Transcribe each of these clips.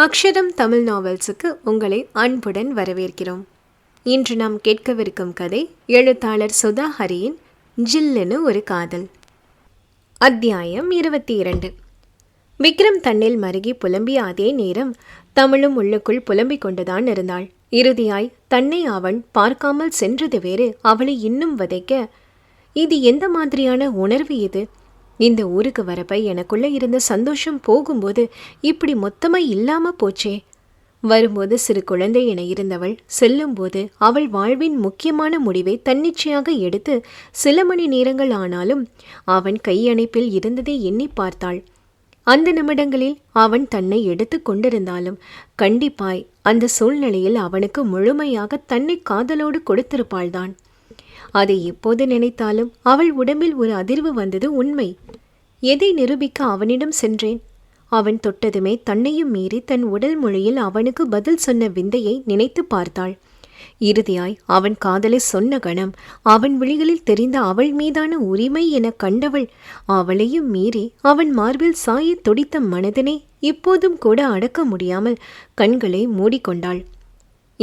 அக்ஷரம் தமிழ் நாவல்ஸுக்கு உங்களை அன்புடன் வரவேற்கிறோம். இன்று நாம் கேட்கவிருக்கும் கதை எழுத்தாளர் சுதா ஹரியின் ஜில்லுன்னு ஒரு காதல். அத்தியாயம் இருபத்தி இரண்டு விக்ரம் தன்னில் மருகி புலம்பிய அதே நேரம் தமிழும் உள்ளுக்குள் புலம்பிக் கொண்டுதான் இருந்தாள். இறுதியாய் தன்னை அவன் பார்க்காமல் சென்றது வேறு. அவளை இன்னும் வதைக்க இது எந்த மாதிரியான உணர்வு இது? இந்த ஊருக்கு வரப்ப எனக்குள்ளே இருந்த சந்தோஷம் போகும்போது இப்படி மொத்தமாக இல்லாமல் போச்சே. வரும்போது சிறு குழந்தை என இருந்தவள் செல்லும்போது அவள் வாழ்வின் முக்கியமான முடிவை தன்னிச்சையாக எடுத்து சில மணி நேரங்கள் ஆனாலும் அவன் கையணைப்பில் இருந்ததை எண்ணி பார்த்தாள். அந்த நிமிடங்களில் அவன் தன்னை எடுத்து கொண்டிருந்தாலும் கண்டிப்பாய் அந்த சூழ்நிலையில் அவனுக்கு முழுமையாக தன்னை காதலோடு கொடுத்திருப்பாள்தான். அதை இப்போது நினைத்தாலும் அவள் உடம்பில் ஒரு அதிர்வு வந்தது உண்மை. எதை நிரூபிக்க அவனிடம் சென்றேன்? அவன் தொட்டதுமே தன்னையும் மீறி தன் உடல் மொழியில் அவனுக்கு பதில் சொன்ன விந்தையை நினைத்து பார்த்தாள். இறுதியாய் அவன் காதலை சொன்ன கணம் அவன் விழிகளில் தெரிந்த அவள் மீதான உரிமை என கண்டவள் அவளையும் மீறி அவன் மார்பில் சாயத் துடித்த மனதினை இப்போதும் கூட அடக்க முடியாமல் கண்களை மூடிக்கொண்டாள்.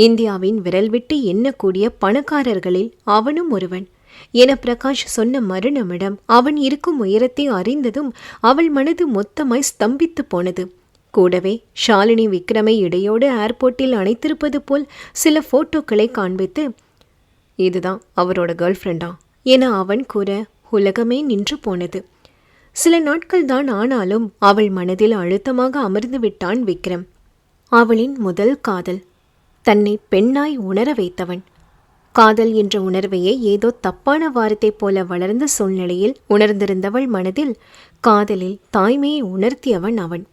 இந்தியாவின் விரல் விட்டு எண்ணக்கூடிய பணக்காரர்களில் அவனும் ஒருவன். என பிரகாஷ் சொன்ன மறுநமிடம் அவன் இருக்கும் உயரத்தை அறிந்ததும் அவள் மனது மொத்தமாய் ஸ்தம்பித்து போனது. கூடவே ஷாலினி விக்ரமை இடையோடு ஏர்போர்ட்டில் அணைத்திருப்பது போல் சில போட்டோக்களை காண்பித்து இதுதான் அவரோட கேர்ள் ஃப்ரெண்டா என அவன் கூற உலகமே நின்று போனது. சில நாட்கள் தான் ஆனாலும் அவள் மனதில் அழுத்தமாக அமர்ந்து விட்டான் விக்ரம். அவளின் முதல் காதல் தன்னை பெண்ணாய் உணர வைத்தவன். காதல் என்ற உணர்வையே ஏதோ தப்பான வார்த்தை போல வளர்ந்த சூழ்நிலையில் உணர்ந்திருந்தவள் மனதில் காதலில் தாய்மையை உணர்த்தியவன் அவன்.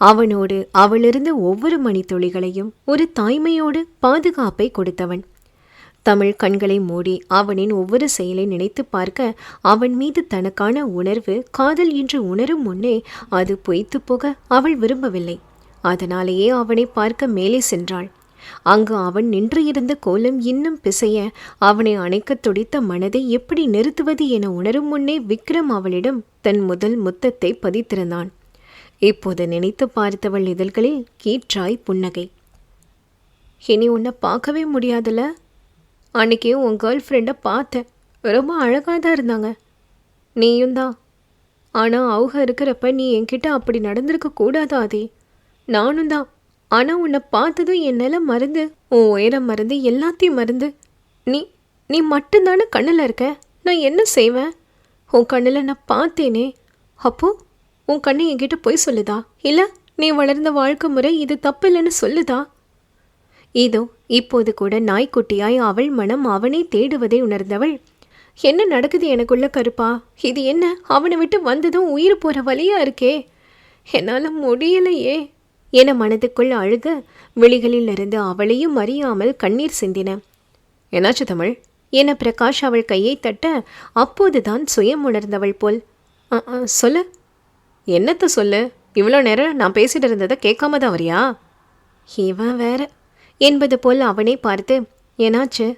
அவனோடு அவளிருந்த ஒவ்வொரு மணித்துளிகளையும் ஒரு தாய்மையோடு பாதுகாப்பை கொடுத்தவன். தமிழ் கண்களை மூடி அவனின் ஒவ்வொரு செயலை நினைத்து பார்க்க அவன் மீது தனக்கான உணர்வு காதல் என்று உணரும் முன்னே அது பொய்த்து போக அவள் விரும்பவில்லை. அதனாலேயே அவனை பார்க்க மேலே சென்றாள். அங்கு அவன் நின்று இருந்த கோலம் இன்னும் பிசைய அவனை அணைக்கத் துடித்த மனதை எப்படி நிறுத்துவது என உணரும் முன்னே விக்ரம் அவளிடம் தன் முதல் முத்தத்தை பதித்திருந்தான். இப்போது நினைத்து பார்த்தவள் இதழ்களில் கீற்றாய் புன்னகை. இனி உன்னை பார்க்கவே முடியாதுல்ல? அன்னைக்கு உன் கேர்ள் ஃப்ரெண்டை பார்த்தேன் ரொம்ப அழகாக தான் இருந்தாங்க. நீயும் தான். ஆனால் அவங்க இருக்கிறப்ப நீ என்கிட்ட அப்படி நடந்திருக்க கூடாதாதே நானும் தான். ஆனால் உன்னை பார்த்ததும் என் மறந்து உன் உயரம் மறந்து எல்லாத்தையும் மறந்து. நீ நீ மட்டும்தானே கண்ணில் இருக்க? நான் என்ன செய்வேன்? உன் கண்ணில் நான் பார்த்தேனே. அப்போ உன் கண்ணு என்கிட்ட போய் சொல்லுதா? இல்லை நீ வளர்ந்த வாழ்க்கை முறை இது தப்பு இல்லைன்னு சொல்லுதா? இதோ இப்போது கூட நாய்க்குட்டியாய் அவள் மனம் அவனை தேடுவதை உணர்ந்தவள். என்ன நடக்குது எனக்குள்ள கருப்பா? இது என்ன? அவனை விட்டு வந்ததும் உயிர் போகிற வழியாக இருக்கே? என்னால் முடியலையே. என மனதுக்குள் அழுக விழிகளிலிருந்து அவளையும் அறியாமல் கண்ணீர் சிந்தின. என்னாச்சு தமிழ்? என பிரகாஷ் அவள் கையை தட்ட அப்போதுதான் சுயம் உணர்ந்தவள் போல். "அ, அ, சொல்லு. என்னத்த சொல்லு? இவ்வளோ நேரம் நான் பேசிட்டு இருந்ததை கேட்காம தான் வரியா? இவன் வேற. என்பது போல் அவனை பார்த்து என்னாச்சு?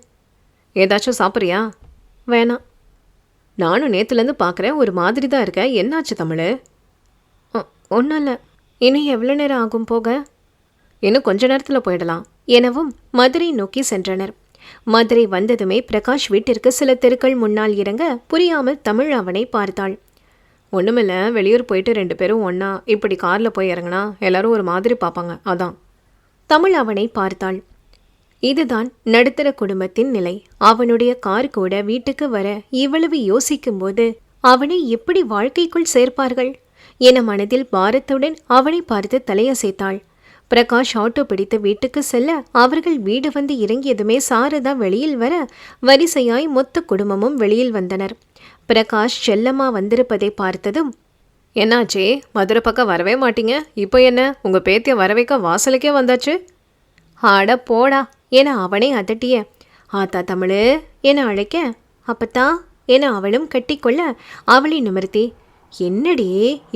ஏதாச்சும் சாப்பிட்றியா? வேணாம். நானும் நேத்துலேருந்து பார்க்குறேன் ஒரு மாதிரி தான் இருக்க. என்னாச்சு தமிழ்? ஒன்றும் இல்லை இன்னும் எவ்வளோ நேரம் ஆகும் போக? இன்னும் கொஞ்ச நேரத்தில் போயிடலாம். எனவும் மதுரை நோக்கி சென்றனர். மதுரை வந்ததுமே பிரகாஷ் வீட்டிற்கு சில தெருக்கள் முன்னால் இறங்க புரியாமல் தமிழ் அவனை பார்த்தாள். ஒன்றுமில்ல வெளியூர் போயிட்டு ரெண்டு பேரும் ஒன்றா இப்படி காரில் போய் இறங்கினா எல்லாரும் ஒரு மாதிரி பார்ப்பாங்க அதான். தமிழ் அவனை பார்த்தாள். இதுதான் நடுத்தர குடும்பத்தின் நிலை. அவனுடைய கார் கூட வீட்டுக்கு வர இவ்வளவு யோசிக்கும்போது அவனை எப்படி வாழ்க்கைக்குள் சேர்ப்பார்கள்? என மனதில் பாரத்துடன் அவனை பார்த்து தலையசைத்தாள். பிரகாஷ் ஆட்டோ பிடித்து வீட்டுக்கு செல்ல அவர்கள் வீடு வந்து இறங்கியதுமே சாரதா வெளியில் வர வரிசையாய் மொத்த குடும்பமும் வெளியில் வந்தனர். பிரகாஷ் செல்லம்மா வந்திருப்பதை பார்த்ததும் என்னாச்சே? மதுரை பக்கம் வரவே மாட்டீங்க? இப்போ என்ன? உங்கள் பேத்திய வர வைக்க வாசலுக்கே வந்தாச்சு? ஆட போடா என அவனை அதட்டிய ஆத்தா தமிழு என அழைக்க அப்பத்தா என அவளும் கட்டிக்கொள்ள அவளை நிமிர்த்தி என்னடி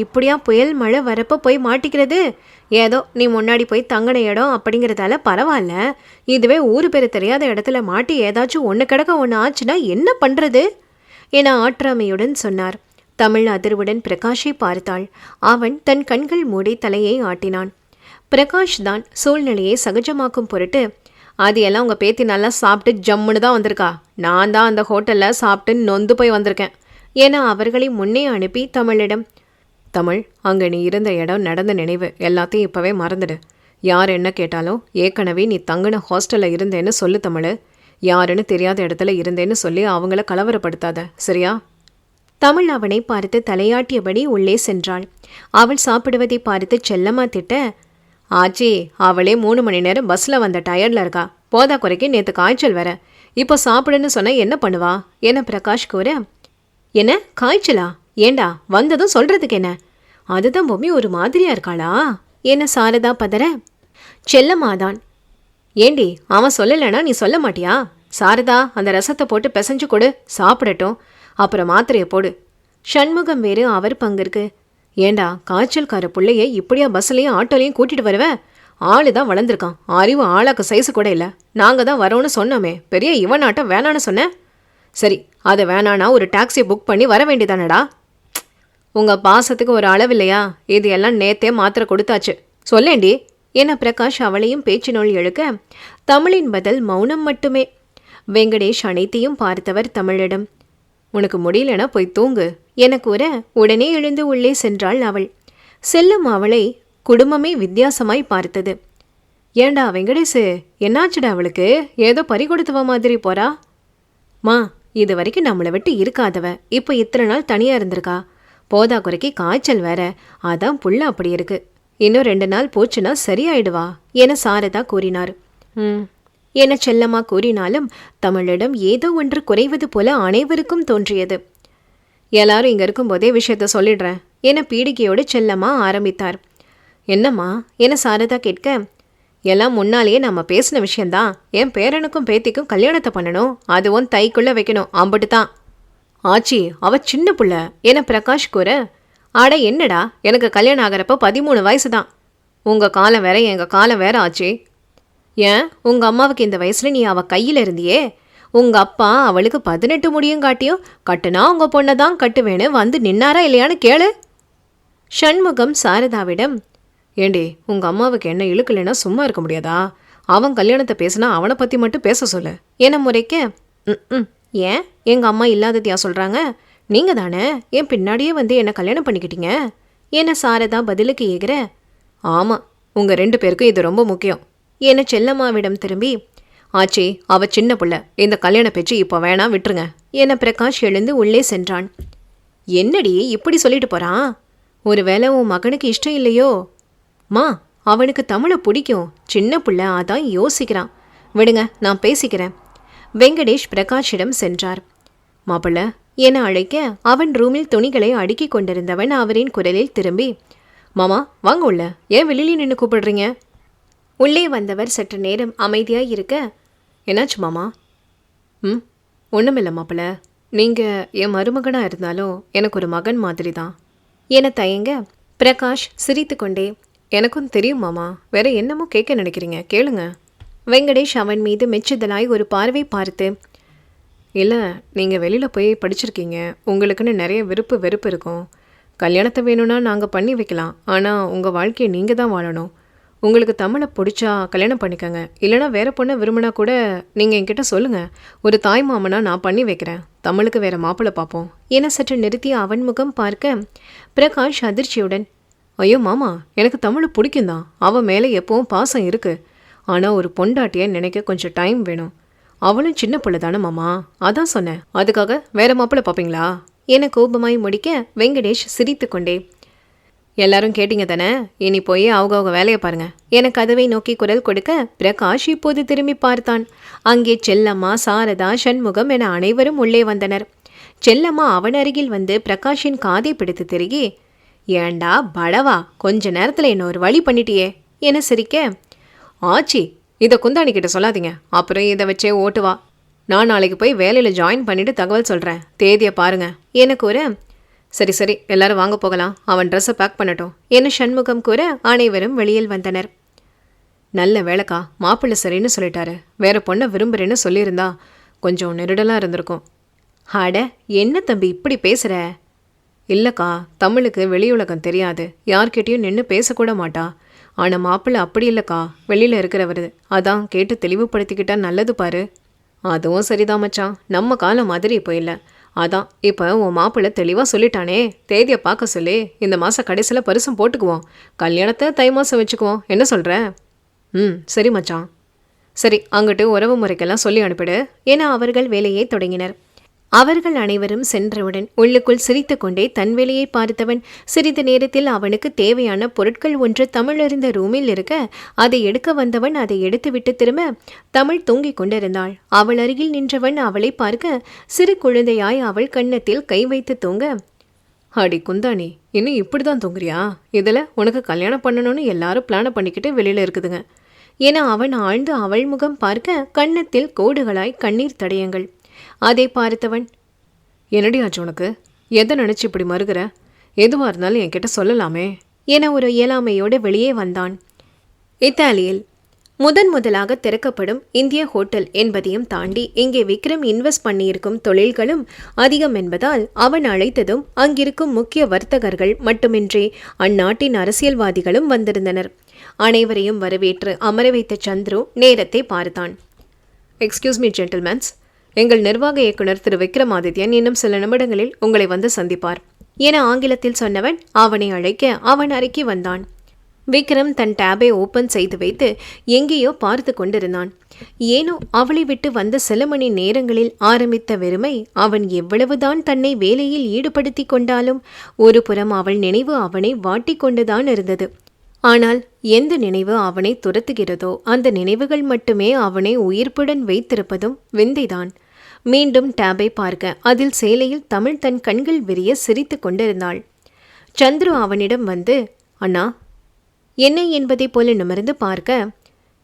இப்படியா புயல் மழை வரப்போ போய் மாட்டிக்கிறது? ஏதோ நீ முன்னாடி போய் தங்கின இடம் அப்படிங்கிறதால பரவாயில்ல. இதுவே ஊர் பேர் தெரியாத இடத்துல மாட்டி ஏதாச்சும் ஒன்று கிடக்க ஒன்று ஆச்சுன்னா என்ன பண்ணுறது என ஆற்றாமையுடன் சொன்னார். தமிழ் அதிர்வுடன் பிரகாஷை பார்த்தாள். அவன் தன் கண்கள் மூடி தலையை ஆட்டினான். பிரகாஷ் தான் சூழ்நிலையை சகஜமாக்கும் பொருட்டு அது எல்லாம் உங்கள் பேத்தி நல்லா சாப்பிட்டு ஜம்முன்னு தான் வந்திருக்கா. நான் தான் அந்த ஹோட்டலில் சாப்பிட்டு நொந்து போய் வந்திருக்கேன். என அவர்களை முன்னே அனுப்பி தமிழிடம் தமிழ் அங்கே நீ இருந்த இடம் நடந்த நினைவு எல்லாத்தையும் இப்போவே மறந்துடு. யார் என்ன கேட்டாலும் ஏற்கனவே நீ தங்கின ஹாஸ்டலில் இருந்தேன்னு சொல்லு தமிழ். யாருன்னு தெரியாத இடத்துல இருந்தேன்னு சொல்லி அவங்கள கலவரப்படுத்தாத சரியா? தமிழ் அவனை பார்த்து தலையாட்டியபடி உள்ளே சென்றாள். அவள் சாப்பிடுவதை பார்த்து செல்லமா திட்ட ஆச்சி அவளே மூணு மணி நேரம் பஸ்ஸில் வந்த டயர்டில் இருக்கா? போதா குறைக்கு நேற்று காய்ச்சல் வர இப்போ சாப்பிடுன்னு சொன்னால் என்ன பண்ணுவா? என பிரகாஷ் கூற என்ன காய்ச்சலா? ஏண்டா வந்ததும் சொல்றதுக்கு என்ன? அதுதான் பொம்மி ஒரு மாதிரியா இருக்காளா? என்ன சாரதா பதற? செல்லம்மாதான். ஏண்டி அவன் சொல்லலைன்னா நீ சொல்ல மாட்டியா? சாரதா அந்த ரசத்தை போட்டு பிசைஞ்சு கொடு சாப்பிடட்டும். அப்புறம் மாத்திரையை போடு. சண்முகம் வேறு அவர் பங்கிருக்கு ஏண்டா காய்ச்சல்கார பிள்ளைய இப்படியா பஸ்லையும் ஆட்டோலையும் கூட்டிட்டு வருவ? ஆளு தான் வளர்ந்துருக்கான். அறிவு ஆளாக்கு சைஸு கூட இல்லை. நாங்கள் தான் வரோன்னு சொன்னோமே. பெரிய இவனாட்டம் வேணான்னு சொன்னேன் சரி அதை வேணானா ஒரு டாக்ஸி புக் பண்ணி வர வேண்டியதானடா? உங்கள் பாசத்துக்கு ஒரு அளவில்லையா இது எல்லாம் நேத்தே மாத்திரை கொடுத்தாச்சு. சொல்லேண்டி என பிரகாஷ் அவளையும் பேச்சு நோய் எழுக்க தமிழின் பதில் மௌனம் மட்டுமே. வெங்கடேஷ் அனைத்தையும் பார்த்தவர் தமிழிடம் உனக்கு முடியலனா போய் தூங்கு என கூற உடனே எழுந்து உள்ளே சென்றாள் அவள். செல்லும் அவளை குடும்பமே வித்தியாசமாய் பார்த்தது. ஏண்டா வெங்கடேஷு என்னாச்சுடா அவளுக்கு? ஏதோ பறி கொடுத்துவ மாதிரி போறா? மா இது வரைக்கும் நம்மளை விட்டு இருக்காதவ. இப்போ இத்தனை நாள் தனியாக இருந்திருக்கா? போதா குறைக்கு காய்ச்சல் வேற. அதான் புள்ள அப்படி இருக்கு. இன்னும் ரெண்டு நாள் போச்சுன்னா சரியாயிடுவா என சாரதா கூறினார். ம். என செல்லம்மா கூறினாலும் தமிழிடம் ஏதோ ஒன்று குறைவது போல அனைவருக்கும் தோன்றியது. எல்லாரும் இங்கே இருக்கும்போதே விஷயத்த சொல்லிடுறேன் என பீடிகையோடு செல்லம்மா ஆரம்பித்தார். என்னம்மா? என சாரதா கேட்க எல்லாம் முன்னாலேயே நம்ம பேசின விஷயந்தான் என் பேரனுக்கும் பேத்திக்கும் கல்யாணத்தை பண்ணணும். அதுவும் தைக்குள்ளே வைக்கணும். ஆம்பட்டு தான். ஆச்சி அவ சின்ன புள்ள. என பிரகாஷ் கூற? அட என்னடா? எனக்கு கல்யாணம் ஆகிறப்ப பதிமூணு வயசு தான் உங்கள் காலம் வேற எங்கள் காலம் வேற ஆச்சி. ஏன்? உங்கள் அம்மாவுக்கு இந்த வயசில் நீ அவள் கையில் இருந்தியே. உங்கள் அப்பா அவளுக்கு பதினெட்டு முடியும் காட்டியும் கட்டுனா உங்கள் பொண்ணை தான் கட்டுவேன்னு வந்து நின்னாரா இல்லையான்னு கேளு. ஷண்முகம் சாரதாவிடம் ஏண்டி உங்கள் அம்மாவுக்கு என்ன இழுக்கலைன்னா சும்மா இருக்க முடியாதா? அவன் கல்யாணத்தை பேசினா அவனை பற்றி மட்டும் பேச சொல்லு. என்ன முறைக்க? ம் ஏன்? எங்கள் அம்மா இல்லாததையா சொல்கிறாங்க நீங்கள் தானே? என் பின்னாடியே வந்து என்னை கல்யாணம் பண்ணிக்கிட்டீங்க? என சாரதா பதிலுக்கு ஏகிற? ஆமாம் உங்கள் ரெண்டு பேருக்கும் இது ரொம்ப முக்கியம். என செல்லம்மாவிடம் திரும்பி ஆச்சி அவ சின்ன பிள்ளை. இந்த கல்யாண பேச்சு இப்போ வேணாம் விட்டுருங்க. என பிரகாஷ் எழுந்து உள்ளே சென்றான். என்னடி இப்படி சொல்லிட்டு போகிறான் ஒருவேளை உன் மகனுக்கு இஷ்டம் இல்லையோ? மா அவனுக்கு தமிழை பிடிக்கும். சின்ன பிள்ளை அதான் யோசிக்கிறான். விடுங்க நான் பேசிக்கிறேன். வெங்கடேஷ் பிரகாஷிடம் சென்றார். மாப்பிள்ள என அழைக்க அவன் ரூமில் துணிகளை அடுக்கிக் கொண்டிருந்தவன் அவரின் குரலில் திரும்பி மாமா வாங்க உள்ள. ஏன் வெளியில நின்று கூப்பிடுறீங்க? உள்ளே வந்தவர் சற்று நேரம் அமைதியாக இருக்க என்னாச்சு மாமா? ம் ஒன்றுமில்ல மாப்பிள்ள. நீங்கள் என் மருமகனாக இருந்தாலும் எனக்கு ஒரு மகன் மாதிரி தான் என தயங்க பிரகாஷ் சிரித்துக்கொண்டே எனக்கும் தெரியும் மாமா. வேற என்னமோ கேட்க நினைக்கிறீங்க. கேளுங்க. வெங்கடேஷ் அவன் மீது மெச்சுதலாய் ஒரு பார்வை பார்த்து இல்லை நீங்கள் வெளியில் போய் படிச்சிருக்கீங்க. உங்களுக்குன்னு நிறைய விருப்பு வெறுப்பு இருக்கும். கல்யாணத்தை வேணும்னா நாங்கள் பண்ணி வைக்கலாம். ஆனால் உங்கள் வாழ்க்கையை நீங்கள் தான் வாழணும். உங்களுக்கு தமிழை பிடிச்சா கல்யாணம் பண்ணிக்கங்க. இல்லைனா வேற பொண்ணை விரும்பினா கூட நீங்கள் என்கிட்ட சொல்லுங்கள் ஒரு தாய் மாமனா நான் பண்ணி வைக்கிறேன். தமிழுக்கு வேற மாப்பிள்ளை பார்ப்போம். என சற்று நிறுத்தி அவன் முகம் பார்க்க பிரகாஷ் அதிர்ச்சியுடன் ஐயோ மாமா எனக்கு தமிழ் பிடிக்கும் தான் அவன் மேலே எப்பவும் பாசம் இருக்குது ஆனால் ஒரு பொண்டாட்டியை நினைக்க கொஞ்சம் டைம் வேணும். அவளும் சின்ன பிள்ளை தானே மாமா. அதான் சொன்னேன். அதுக்காக வேற மாப்பிள்ளை பார்ப்பீங்களா? என கோபமாய் முடிக்க வெங்கடேஷ் சிரித்துக்கொண்டே எல்லாரும் கேட்டீங்க தானே? இனி போய் அவங்க அவங்க வேலையை பாருங்க. என கதவை நோக்கி குரல் கொடுக்க பிரகாஷ் இப்போது திரும்பி பார்த்தான். அங்கே செல்லம்மா சாரதா சண்முகம் என அனைவரும் உள்ளே வந்தனர். செல்லம்மா அவன் அருகில் வந்து பிரகாஷின் காதை பிடித்து திருகி ஏண்டா படவா கொஞ்ச நேரத்தில் என்ன ஒரு வழி பண்ணிட்டியே? என சிரிக்க? ஆச்சி இதை குந்தாணி கிட்ட சொல்லாதீங்க. அப்புறம் இதை வச்சே ஓட்டுவா நான் நாளைக்கு போய் வேலையில் ஜாயின் பண்ணிட்டு தகவல் சொல்கிறேன் தேதியை பாருங்க. எனக்கு ஒரு சரி சரி எல்லாரும் வாங்க போகலாம். அவன் ட்ரெஸ்ஸை பேக் பண்ணட்டும். என சண்முகம் கூற அனைவரும் வெளியில் வந்தனர். நல்ல வேலைக்கா மாப்பிள்ளை சரின்னு சொல்லிட்டாரு. வேற பொண்ணை விரும்புறேன்னு சொல்லியிருந்தா கொஞ்சம் நெருடலாக இருந்திருக்கும். அட என்ன தம்பி இப்படி பேசுகிற இல்லைக்கா தமிழுக்கு வெளியுலகம் தெரியாது. யார்கிட்டயும் நின்று பேசக்கூட மாட்டா. ஆனால் மாப்பிள்ளை அப்படி இல்லைக்கா. வெளியில் இருக்கிறவர். அதான் கேட்டு தெளிவுபடுத்திக்கிட்டா நல்லது பாரு. அதுவும் சரிதான் மச்சான். நம்ம காலம் மாதிரி இப்போ இல்லை. அதான் இப்போ உன் மாப்பிள்ளை தெளிவாக சொல்லிட்டானே. தேதியை பார்க்க சொல்லி. இந்த மாதம் கடைசியில் பரிசம் போட்டுக்குவோம். கல்யாணத்தை தை மாதம் வச்சுக்குவோம். என்ன சொல்கிற ம் சரி மச்சான். சரி அங்கிட்டு உறவு முறைக்கெல்லாம் சொல்லி அனுப்பிடு. என அவர்கள் வேலையை தொடங்கினர். அவர்கள் அனைவரும் சென்றவுடன் உள்ளுக்குள் சிரித்துக்கொண்டே தன் வேலையை பார்த்தவன் சிறிது நேரத்தில் அவனுக்கு தேவையான பொருட்கள் ஒன்று தமிழறிந்த ரூமில் இருக்க அதை எடுக்க வந்தவன் அதை எடுத்துவிட்டு திரும்ப தமிழ் தூங்கிக் கொண்டிருந்தாள். அவள் அருகில் நின்றவன் அவளை பார்க்க சிறு குழந்தையாய் அவள் கன்னத்தில் கை வைத்து தூங்க அடி குந்தாணி இன்னும் இப்படி தான் தூங்குறியா? இதில் உனக்கு கல்யாணம் பண்ணணும்னு எல்லாரும் பிளான பண்ணிக்கிட்டு வெளியில் இருக்குதுங்க. என அவன் ஆழ்ந்து அவள் முகம் பார்க்க கன்னத்தில் கோடுகளாய் கண்ணீர் தடயங்கள். அதை பார்த்தவன். என்னடி ஆச்சு உனக்கு? எதை நினச்சி இப்படி மறுகிற எதுவாக இருந்தாலும் என்கிட்ட சொல்லலாமே. என ஒரு இயலாமையோடு வெளியே வந்தான். இத்தாலியில் முதன் முதலாக திறக்கப்படும் இந்திய ஹோட்டல் என்பதையும் தாண்டி இங்கே விக்ரம் இன்வெஸ்ட் பண்ணியிருக்கும் தொழில்களும் அதிகம் என்பதால் அவன் அழைத்ததும் அங்கிருக்கும் முக்கிய வர்த்தகர்கள் மட்டுமின்றி அந்நாட்டின் அரசியல்வாதிகளும் வந்திருந்தனர். அனைவரையும் வரவேற்று அமர வைத்த சந்துரு நேரத்தை பார்த்தான். எக்ஸ்கியூஸ் மீ ஜென்டில்மேன்ஸ் எங்கள் நிர்வாக இயக்குனர் திரு விக்ரமாதித்யன் இன்னும் சில நிமிடங்களில் உங்களை வந்து சந்திப்பார். என ஆங்கிலத்தில் சொன்னவன் அவனை அழைக்க அவன் அறைக்கு வந்தான். விக்ரம் தன் டேபை ஓபன் செய்து வைத்து எங்கேயோ பார்த்து கொண்டிருந்தான். ஏனோ அவளை விட்டு வந்த சில மணி நேரங்களில் ஆரம்பித்த வெறுமை அவன் எவ்வளவுதான் தன்னை வேலையில் ஈடுபடுத்தி கொண்டாலும் ஒரு புறம் அவள் நினைவு அவனை வாட்டிக் கொண்டுதான் இருந்தது. ஆனால் எந்த நினைவு அவனை துரத்துகிறதோ அந்த நினைவுகள் மட்டுமே அவனை உயிர்ப்புடன் வைத்திருப்பதும் விந்தைதான். மீண்டும் டேபை பார்க்க. அதில் சேலையில் தமிழ் தன் கண்கள் விரிய சிரித்து கொண்டிருந்தாள். சந்துரு அவனிடம் வந்து அண்ணா என்ன என்பதை போல நிமிர்ந்து பார்க்க?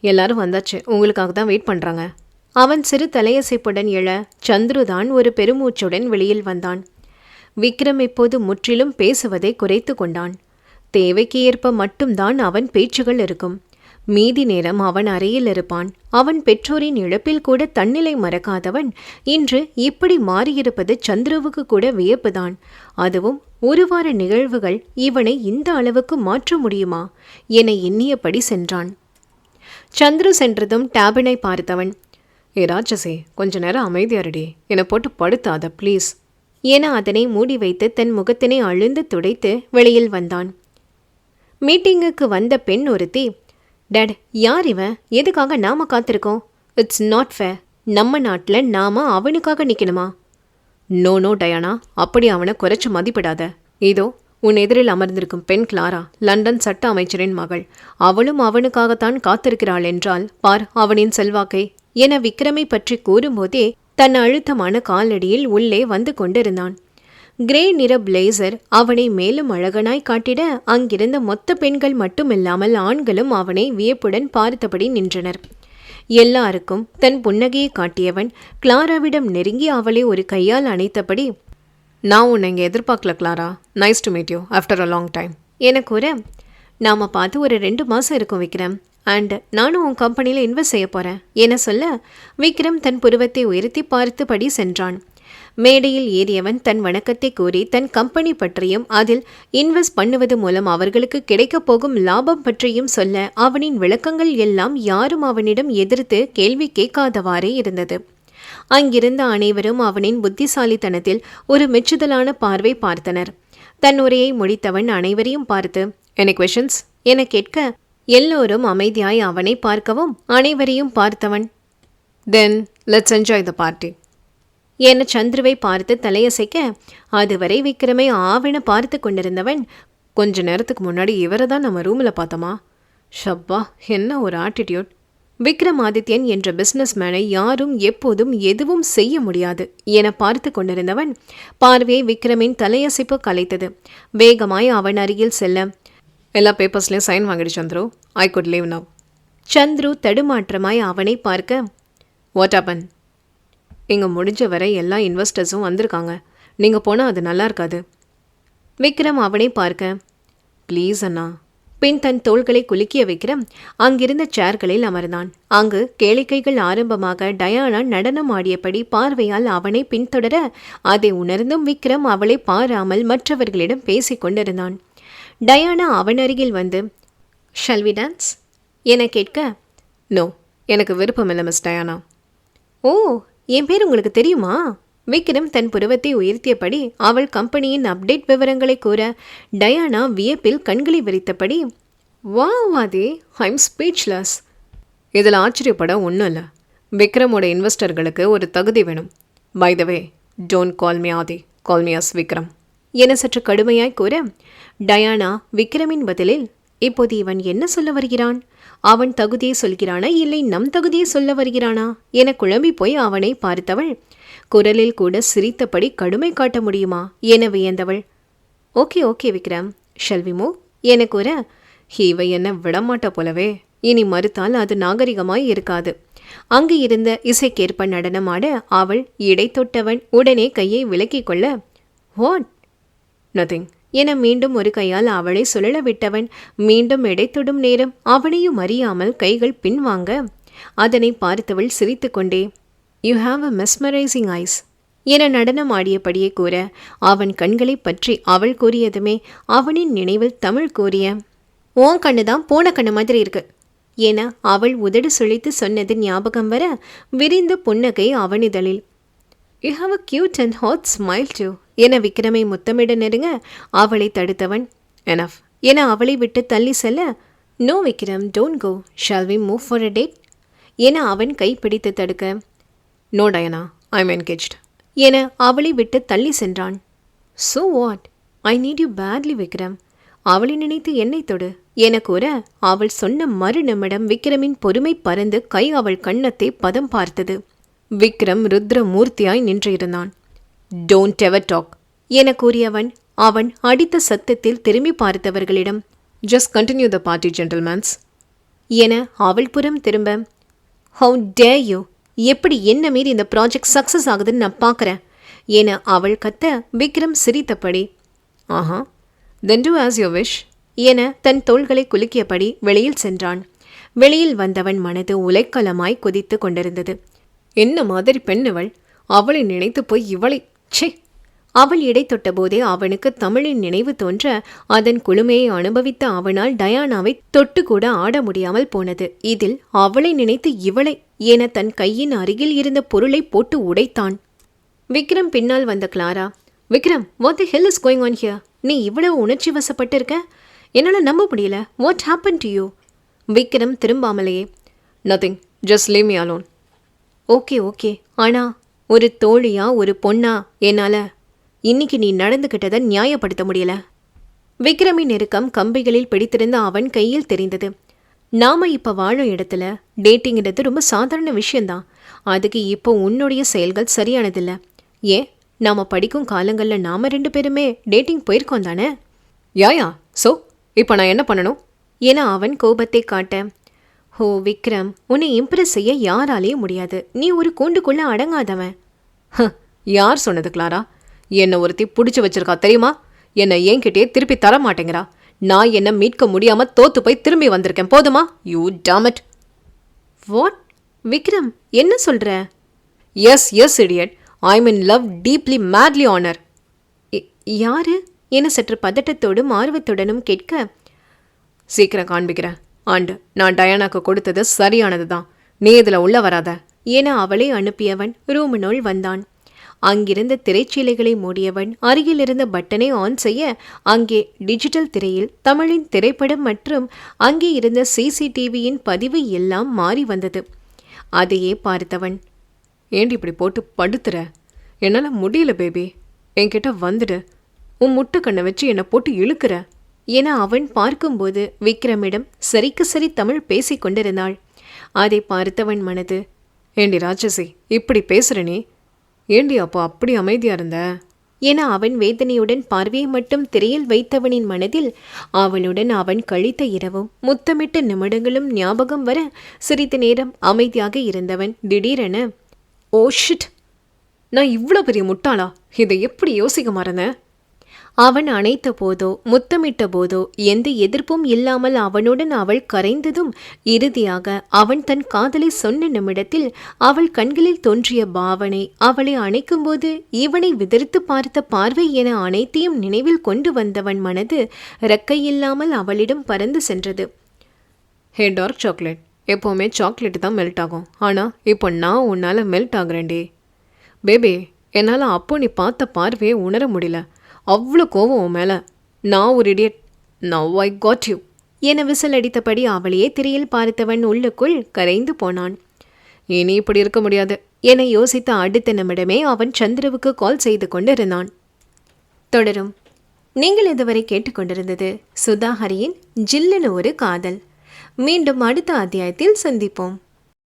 எல்லாரும் வந்தாச்சு. உங்களுக்காக தான் வெயிட் பண்ணுறாங்க அவன் சிறு தலையசைப்புடன் எழ சந்துரு தான் ஒரு பெருமூச்சுடன் வெளியில் வந்தான். விக்ரம் இப்போது முற்றிலும் பேசுவதை குறைத்து கொண்டான். தேவைக்கு ஏற்ப மட்டும்தான் அவன் பேச்சுகள் இருக்கும். மீதி நேரம் அவன் அறையில் இருப்பான். அவன் பெற்றோரின் இழப்பில் கூட தன்னிலை மறக்காதவன். இன்று இப்படி மாறியிருப்பது சந்துருவுக்கு கூட வியப்புதான். அதுவும் ஒரு வார நிகழ்வுகள் இவனை இந்த அளவுக்கு மாற்ற முடியுமா? என எண்ணியபடி சென்றான். சந்துரு சென்றதும் டேபினை பார்த்தவன் ஏ ராட்சசே கொஞ்ச நேரம் அமைதியாரடி. என்னை போட்டு படுத்தாத ப்ளீஸ். என அதனை மூடி வைத்து தன் முகத்தினை அழுந்து துடைத்து வெளியில் வந்தான். மீட்டிங்குக்கு வந்த பெண் ஒருத்தி டேட் யார் இவன்? எதுக்காக நாம காத்திருக்கோம்? இட்ஸ் நாட் ஃபேர் நம்ம நாட்டில் நாம அவனுக்காக நிற்கணுமா நோ நோ டயானா. அப்படி அவனை குறைச்சி மதிப்பிடாத. இதோ உன் எதிரில் அமர்ந்திருக்கும் பெண் கிளாரா லண்டன் சட்ட அமைச்சரின் மகள். அவளும் அவனுக்காகத்தான் காத்திருக்கிறாள் என்றால் பார் அவனின் செல்வாக்கை. என விக்ரமை பற்றி கூறும்போதே தன் அழுத்தமான காலடியில் உள்ளே வந்து கொண்டிருந்தான். கிரே நிற பிளேசர் அவனை மேலும் அழகனாய் காட்டிட அங்கிருந்த மொத்த பெண்கள் மட்டுமில்லாமல் ஆண்களும் அவனை வியப்புடன் பார்த்தபடி நின்றனர். எல்லாருக்கும் தன் புன்னகையை காட்டியவன் கிளாராவிடம் நெருங்கி அவளை ஒரு கையால் அணைத்தபடி நான் உன்னை இங்கே எதிர்பார்க்கல Clara. Nice to meet you after a long time என கூற நாம் பார்த்து ஒரு ரெண்டு மாதம் இருக்கும் விக்ரம். அண்ட் நானும் உன் கம்பெனியில் இன்வெஸ்ட் செய்ய போகிறேன் என சொல்ல விக்ரம் தன் புருவத்தை உயர்த்தி பார்த்தபடி சென்றான். மேடையில் ஏறியவன் தன் வணக்கத்தை கூறி தன் கம்பெனி பற்றியும் அதில் இன்வெஸ்ட் பண்ணுவது மூலம் அவர்களுக்கு கிடைக்கப் போகும் லாபம் பற்றியும் சொல்ல அவனின் விளக்கங்கள் எல்லாம் யாரும் அவனிடம் எதிர்த்து கேள்வி கேட்காதவாறே இருந்தது. அங்கிருந்த அனைவரும் அவனின் புத்திசாலித்தனத்தில் ஒரு மெச்சுதலான பார்வை பார்த்தனர். தன் உரையை முடித்தவன் அனைவரையும் பார்த்து என கொஷன்ஸ் என கேட்க எல்லோரும் அமைதியாய் அவனை பார்க்கவும் அனைவரையும் பார்த்தவன். Then let's enjoy the party என சந்துருவை பார்த்து தலையசைக்க அதுவரை விக்ரமை ஆவென பார்த்து கொண்டிருந்தவன் கொஞ்ச நேரத்துக்கு முன்னாடி இவரை தான் நம்ம ரூமில் பார்த்தோமா? ஷப்பா என்ன ஒரு ஆட்டிடியூட் விக்ரமாதித்யன் என்ற பிஸ்னஸ் மேனை யாரும் எப்போதும் எதுவும் செய்ய முடியாது என பார்த்து கொண்டிருந்தவன் பார்வையை விக்ரமின் தலையசைப்பு கலைத்தது. வேகமாய் அவன் அருகில் செல்ல எல்லா பேப்பர்ஸ்லையும் sign வாங்கிடு Chandru. I could leave now Chandru தடுமாற்றமாய் அவனை பார்க்க வாட் அப்பன் இங்கே முடிஞ்ச வரை எல்லா இன்வெஸ்டர்ஸும் வந்திருக்காங்க. நீங்கள் போனால் அது நல்லா இருக்காது. விக்ரம் அவனை பார்க்க ப்ளீஸ் அண்ணா. பின் தன் தோள்களை குலுக்கிய விக்ரம் அங்கிருந்த சேர்களில் அமர்ந்தான். அங்கு கேளிக்கைகள் ஆரம்பமாக டயானா நடனம் ஆடியபடி பார்வையால் அவனை பின்தொடர அதை உணர்ந்தும் விக்ரம் அவளை பாராமல் மற்றவர்களிடம் பேசிக் கொண்டிருந்தான். டயானா அவன் அருகில் வந்து ஷல்வி டான்ஸ் என கேட்க நோ எனக்கு விருப்பமில்லை மிஸ் டயானா. ஓ என் பேர் உங்களுக்கு தெரியுமா? விக்ரம் தன் புருவத்தை உயர்த்தியபடி அவள் கம்பெனியின் அப்டேட் விவரங்களை கூற டயானா வியப்பில் கண்களை விரித்தபடி வா வாதே ஐம் ஸ்பீச்லெஸ் இதில் ஆச்சரியப்பட ஒன்றும் இல்லை விக்ரமோட இன்வெஸ்டர்களுக்கு ஒரு தகுதி வேணும். By the way don't call me Aadhi call me as Vikram. என சற்று கடுமையாய் கூற டயானா விக்ரமின் பதிலில் இப்போது இவன் என்ன சொல்ல வருகிறான்? அவன் தகுதியை சொல்கிறானா? இல்லை நம் தகுதியை சொல்ல வருகிறானா? என குழம்பி போய் அவனை பார்த்தவள் குரலில் கூட சிரித்தபடி கடுமை காட்ட முடியுமா? என வியந்தவள் ஓகே ஓகே விக்ரம். ஷெல்வி என கூற இவை என்ன விடமாட்ட போலவே. இனி மறுத்தால் அது நாகரிகமாய் இருக்காது. அங்கு இருந்த இசைக்கேற்ப நடனமாட அவள் இடை தொட்டவன் உடனே கையை விலக்கிக் கொள்ள வாட் நதிங் என மீண்டும் ஒரு கையால் அவளை சுழல விட்டவன் மீண்டும் எடைத்தொடும் நேரம் அவனையும் அறியாமல் கைகள் பின்வாங்க அதனை பார்த்தவள் சிரித்துக்கொண்டே you have a mesmerising eyes என நடனம் ஆடியபடியே கூற அவன் கண்களை பற்றி அவள் கூறியதுமே அவனின் நினைவில் தமிழ் கூறிய ஓன் கண்ணு தான் போன கண்ணு மாதிரி இருக்கு என அவள் உதடு சுழித்து சொன்னது ஞாபகம் வர விரிந்த புன்னகை அவனிதழில் you have a cute and hot smile too என விக்ரமை முத்தமிட நெருங்க அவளை தடுத்தவன் எனஃப் என அவளை விட்டு தள்ளி செல்ல no Vikram don't go shall we move for a date என அவன் கை பிடித்து தடுக்க no Diana I am engaged என அவளை விட்டு தள்ளி சென்றான். So what I need you badly Vikram. அவளை நினைத்து என்னை தொடு. என கூற அவள் சொன்ன மறு நிமிடம் விக்ரமின் பொறுமை பறந்து கை அவள் கண்ணத்தை பதம் பார்த்தது. விக்ரம் ருத்ர மூர்த்தியாய் நின்றிருந்தான். டோன்ட் எவர் டாக் என கூறியவன் அவன் அடித்த சத்தத்தில் திரும்பி பார்த்தவர்களிடம் just continue the party gentlemans என அவள் புறம் திரும்ப ஹவு டே யூ எப்படி என்ன மீறி இந்த ப்ராஜெக்ட் சக்ஸஸ் ஆகுதுன்னு நான் பார்க்குறேன். என அவள் கத்த விக்ரம் சிரித்தபடி aha then do as you wish என தன் தோள்களை குலுக்கியபடி வெளியில் சென்றான். வெளியில் வந்தவன் மனது உலைக்கலமாய் குதித்து கொண்டிருந்தது. என்ன மாதிரி பெண்ணவள்? அவளை நினைத்து போய் இவளை ச்சே. அவள் இடை தொட்டபோதே அவனுக்கு தமிழின் நினைவு தோன்ற அதன் குளுமையை அனுபவித்த அவனால் டயானாவை தொட்டு கூட ஆட முடியாமல் போனது. இதில் அவளை நினைத்து இவளை என தன் கையின் அருகில் இருந்த பொருளை போட்டு உடைத்தான். விக்ரம் பின்னால் வந்த Clara Vikram what the hell is going on here நீ இவ்வளவு உணர்ச்சி வசப்பட்டு இருக்க என்னால் நம்ப முடியல. What happen to you Vikram திரும்பாமலேயே nothing just leave me alone okay okay ஆனா ஒரு தோழியா ஒரு பொண்ணா? என்னால? இன்னைக்கு நீ நடந்துகிட்டதை நியாயப்படுத்த முடியல. விக்ரமின் நெருக்கம் கம்பிகளில் பிடித்திருந்த அவன் கையில் தெரிந்தது. நாம இப்ப வாழும் இடத்துல டேட்டிங்கிறது ரொம்ப சாதாரண விஷயம்தான். அதுக்கு இப்போ உன்னுடைய செயல்கள் சரியானதில்ல. ஏன்? நாம படிக்கும் காலங்களில் நாம ரெண்டு பேருமே டேட்டிங் போயிருக்கோம் தானே? யாயா சோ இப்போ நான் என்ன பண்ணணும்? என அவன் கோபத்தை காட்ட. ஹோ விக்ரம் உன்னை இம்ப்ரெஸ் செய்ய யாராலேயும் முடியாது. நீ ஒரு கூண்டுக்குள்ளே அடங்காதவன். யார் சொன்னது கிளாரா? என்னை ஒருத்தி பிடிச்சி வச்சிருக்கா தெரியுமா? என்னை என்கிட்டயே திருப்பி தர மாட்டேங்கிறா. நான் என்னை மீட்க முடியாம தோத்து போய் திரும்பி வந்திருக்கேன். போதுமா? யூ டாமட் வாட் விக்ரம் என்ன சொல்ற? Yes yes idiot I in love deeply madly honour யாரு? என சற்று பதட்டத்தோடும் ஆர்வத்துடனும் கேட்க சீக்கிரம் காண்பிக்கிறேன். ஆண்டு நான் டயானாக்கு கொடுத்தது சரியானது தான் நீ இதில் உள்ள வராத. என அவளை அனுப்பியவன் ரூமினுள் வந்தான். அங்கிருந்த திரைச்சீலைகளை மூடியவன் அருகில் இருந்த பட்டனை ஆன் செய்ய அங்கே டிஜிட்டல் திரையில் தமிழின் திரைப்படம் மற்றும் அங்கே இருந்த சிசிடிவியின் பதிவு எல்லாம் மாறி வந்தது. அதையே பார்த்தவன் ஏண்டி இப்படி போட்டு படுத்துற? என்னால் முடியல பேபி என்கிட்ட வந்துடு. உன் முட்டுக்கண்ணை வச்சு என்னை போட்டு இழுக்கிற? என அவன் பார்க்கும்போது விக்ரமிடம் சரிக்கு சரி தமிழ் பேசிக் கொண்டிருந்தாள் அதை பார்த்தவன் மனது ஏண்டி ராட்சசி இப்படி பேசுற நீ? ஏண்டி அப்போ அப்படி அமைதியா இருந்த? என அவன் வேதனையுடன் பார்வையை மட்டும் திரையில் வைத்தவனின் மனதில் அவனுடன் அவன் கழித்த இரவும் முத்தமிட்ட நிமிடங்களும் ஞாபகம் வர சிறிது நேரம் அமைதியாக இருந்தவன் திடீரென ஓ ஷிட்! நான் இவ்வளோ பெரிய முட்டாளா? இதை எப்படி யோசிக்க மறந்தேன் அவன் அணைத்த போதோ முத்தமிட்ட போதோ எந்த எதிர்ப்பும் இல்லாமல் அவனுடன் அவள் கரைந்ததும் இறுதியாக அவன் தன் காதலை சொன்ன நிமிடத்தில் அவள் கண்களில் தோன்றிய பாவனை அவளை அணைக்கும்போது இவனை விதிர்த்து பார்த்த பார்வை என அனைத்தையும் நினைவில் கொண்டு வந்தவன் மனது ரெக்கையில்லாமல் அவளிடம் பறந்து சென்றது. Hey dark chocolate. எப்போவுமே சாக்லேட் தான் மெல்ட் ஆகும். ஆனால் இப்போ நான் உன்னால் மெல்ட் ஆகுறேன்டி. பேபி என்னால் அப்போ நீ பார்த்த பார்வையை உணர முடியல. அவ்வளோ கோவம் உன் மேலே. நான் ஒரு idiot now I got you என விசில் அடித்தபடி அவளையே திரையில் பார்த்தவன் உள்ளுக்குள் கரைந்து போனான். இனி இப்படி இருக்க முடியாது என யோசித்த அடுத்த நிமிடமே அவன் சந்திரவுக்கு கால் செய்து கொண்டிருந்தான். தொடரும். நீங்கள் இதுவரை கேட்டுக்கொண்டிருந்தது சுதாஹரியின் ஜில்லுன்னு ஒரு காதல். மீண்டும் அடுத்த அத்தியாயத்தில் சந்திப்போம்.